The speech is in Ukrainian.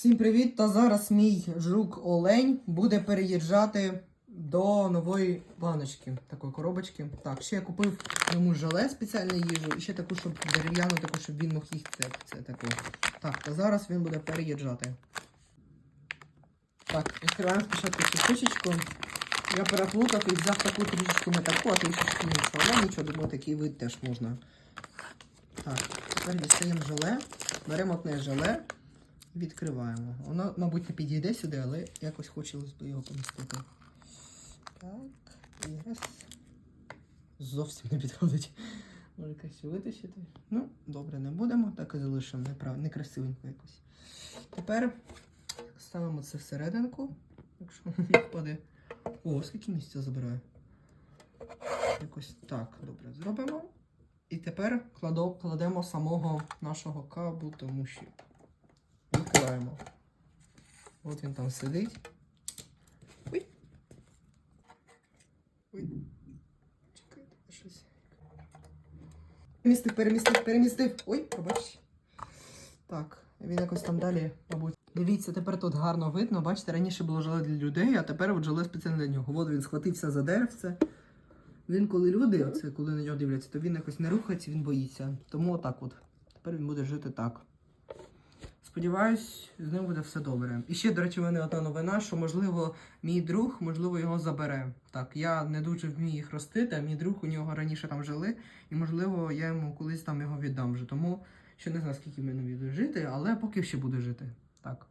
Всім привіт! Та зараз мій жук Олень буде переїжджати до нової баночки, такої коробочки. Так, ще я купив йому желе спеціальне їжу і ще таку, щоб дерев'яну, таку, щоб він мог їсти. Це таку. Так, та зараз він буде переїжджати. Так, відкриваємо спочатку цю штучечку. Я переплутав і взяв таку трішечку не таку, а трішечки іншу. Але нічого, думаю, такий вид теж можна. Так, тепер дістаємо желе, беремо одне желе. Відкриваємо. Воно, мабуть, не підійде сюди, але якось хотілося б його помістити. Так, і раз. Зовсім не підходить. Може якось витащити. Ну, добре, не будемо, так і залишимо неправ... некрасивенько якось. Тепер ставимо це всерединку, якщо не впаде. О, скільки місця забирає. Якось так, добре, зробимо. І тепер кладемо самого нашого кабу, тому що Відкриваємо. От він там сидить. Ой. Ой. Чекайте, щось. Перемістив, перемістив, перемістив. Ой, пробач. Так, він якось там далі, мабуть. Дивіться, тепер тут гарно видно. Бачите, раніше було желе для людей, а тепер от желе спеціально для нього. От він схватився за деревце. Він, коли люди, оце, коли на нього дивляться, то він якось не рухається, він боїться. Тому отак от. Тепер він буде жити так. Сподіваюсь, з ним буде все добре. І ще, до речі, мене одна новина, що можливо мій друг, можливо, його забере. Так, я не дуже вмію їх ростити, а мій друг у нього раніше там жили, і можливо я йому колись там його віддам вже. Тому ще не знаю, скільки в буде жити, але поки ще буде жити. Так.